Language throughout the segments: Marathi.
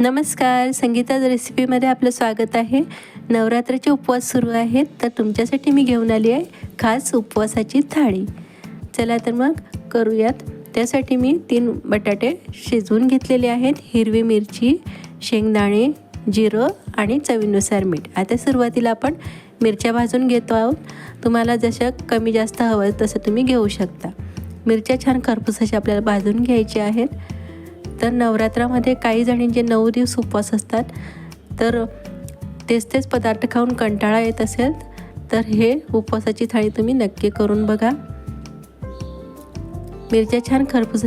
नमस्कार संगीताज रेसिपीमध्ये आपलं स्वागत आहे. नवरात्राचे उपवास सुरू आहेत तर तुमच्यासाठी मी घेऊन आली आहे खास उपवासाची थाळी. चला तर मग करूयात. त्यासाठी मी तीन बटाटे शिजवून घेतलेले आहेत हिरवी मिरची शेंगदाणे जिरं आणि चवीनुसार मीठ. आता सुरुवातीला आपण मिरच्या भाजून घेतो आहोत. तुम्हाला जशा कमी जास्त हवं तसं तुम्ही घेऊ शकता. मिरच्या छान खरपूस अशा आपल्याला भाजून घ्यायच्या आहेत. तर नवरात्रामध्ये काही जणींचे नऊ दिवस उपवास असतात तर तेच तेच पदार्थ खाऊन कंटाळा येत असेल तर हे उपवासाची थाळी तुम्ही नक्की करून बघा. मिरच्या छान खरपूस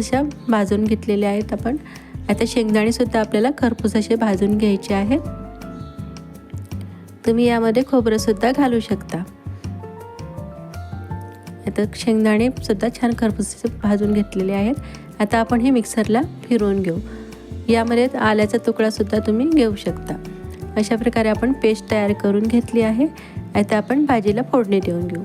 भाजून घेतलेल्या आहेत आपण. आता शेंगदाणेसुद्धा आपल्याला खरपूस असे भाजून घ्यायचे आहेत तुम्ही यामध्ये खोबरंसुद्धा घालू शकता. आता शेंगदाणे सुद्धा छान खरपूस भाजून घेतलेले आहेत. आता आपण हे मिक्सरला फिरवून घेऊ. यामध्ये आल्याचा तुकडासुद्धा तुम्ही घेऊ शकता. अशा प्रकारे आपण पेस्ट तयार करून घेतली आहे. आता आपण भाजीला फोडणी देऊन घेऊ.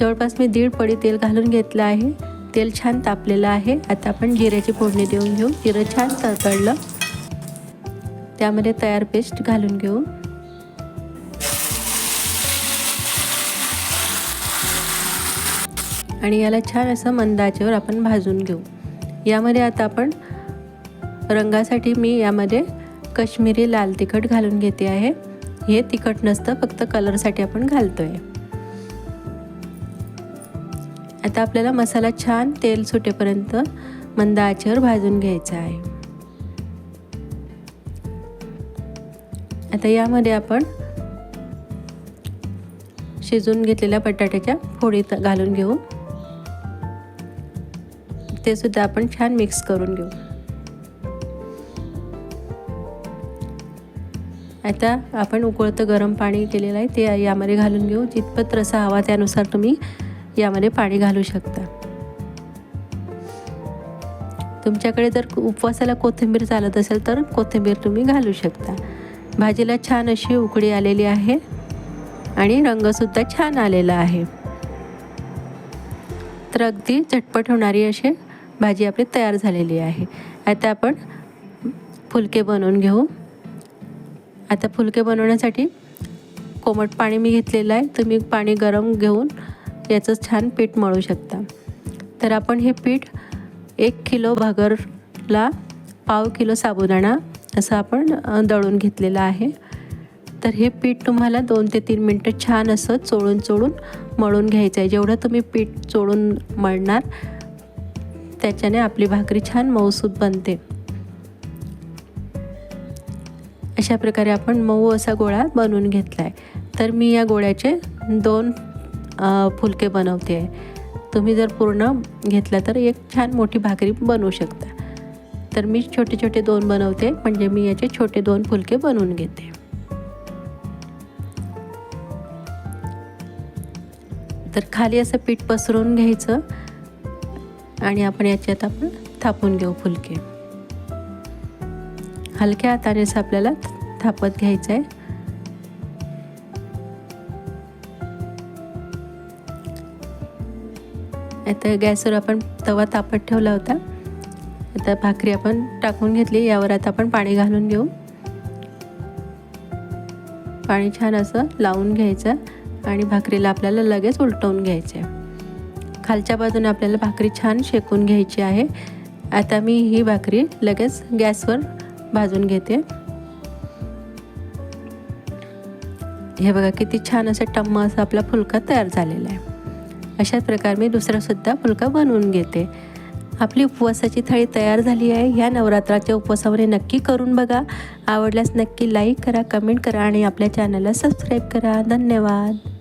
जवळपास मी दीड पडी तेल घालून घेतलं आहे. तेल छान तापलेलं आहे. आता आपण जिऱ्याची फोडणी देऊन घेऊ. जिरं छान तळतळलं. त्यामध्ये तयार पेस्ट घालून घेऊ. आणि याला छान असं मंदाचेवर आपण भाजून घेऊ. यामध्ये आता आपण रंगासाठी मी यामध्ये कश्मीरी लाल तिखट घालून घेते आहे. हे तिखट नसतं फक्त कलरसाठी आपण घालतो आहे आता आपल्याला मसाला छान तेल सुटेपर्यंत मंद आचेवर भाजून घ्यायचा आहे. आता यामध्ये आपण शिजून घेतलेल्या बटाट्याच्या फोडीत घालून घेऊ. ते सुद्धा आपण छान मिक्स करून घेऊ. आता आपण उकळतं गरम पाणी केलेलं आहे ते यामध्ये घालून घेऊ. जितपत रसा हवा त्यानुसार तुम्ही यामध्ये पाणी घालू शकता. तुमच्याकडे जर उपवासाला कोथिंबीर चालत असेल तर कोथिंबीर तुम्ही घालू शकता. भाजीला छान अशी उकडी आलेली आहे आणि रंगसुद्धा छान आलेला आहे. तर अगदी झटपट होणारी असे भाजी आपली तयार झालेली आहे. आता आपण फुलके बनवून घेऊ. आता फुलके बनवण्यासाठी कोमट पाणी मी घेतलेलं आहे. तुम्ही पाणी गरम घेऊन याचं छान पीठ मळू शकता. तर आपण हे पीठ एक किलो भगरला पाव किलो साबुदाणा असं आपण दळून घेतलेलं आहे. तर हे पीठ तुम्हाला दोन ते तीन मिनटं छान असं चोळून चोळून मळून घ्यायचं आहे. जेवढं तुम्ही पीठ चोळून मळणार त्याच्याने आपली भाकरी छान मऊसूत बनते. अशा प्रकारे आपण मऊ असा गोळा बनवून घेतला आहे तर मी या गोळ्याचे दोन फुलके बनवते. आहे तुम्ही जर पूर्ण घेतला तर एक छान मोठी भाकरी बनवू शकता. तर मी छोटे छोटे दोन बनवते म्हणजे मी याचे छोटे दोन फुलके बनवून घेते. तर खाली असं पीठ पसरून घ्यायचं. आणि आपण याच्यात आपण थापून घेऊ फुलके. हलक्या हातानेच आपल्याला थापत घ्यायचं आहे आता गॅसवर आपण तवा तापत ठेवला होता. आता भाकरी आपण टाकून घेतली यावर आता आपण पाणी घालून घेऊ. पाणी छान असं लावून घ्यायचं आणि भाकरीला आपल्याला लगेच उलटवून घ्यायचं आहे खालच्या बाजूने आपल्याला भाकरी छान शेकून घ्यायची आहे. आता मी ही भाकरी लगेच गॅसवर भाजून घेते. हे बघा किती छान असं टम्म असं आपला फुलका तयार झालेला आहे. अशाच प्रकारे मी दुसरासुद्धा फुलका बनवून घेते. आपली उपवासाची थाळी तयार झाली आहे. ह्या नवरात्राच्या उपवासामध्ये नक्की करून बघा. आवडल्यास नक्की लाईक करा कमेंट करा आणि आपल्या चॅनलला सबस्क्राईब करा. धन्यवाद.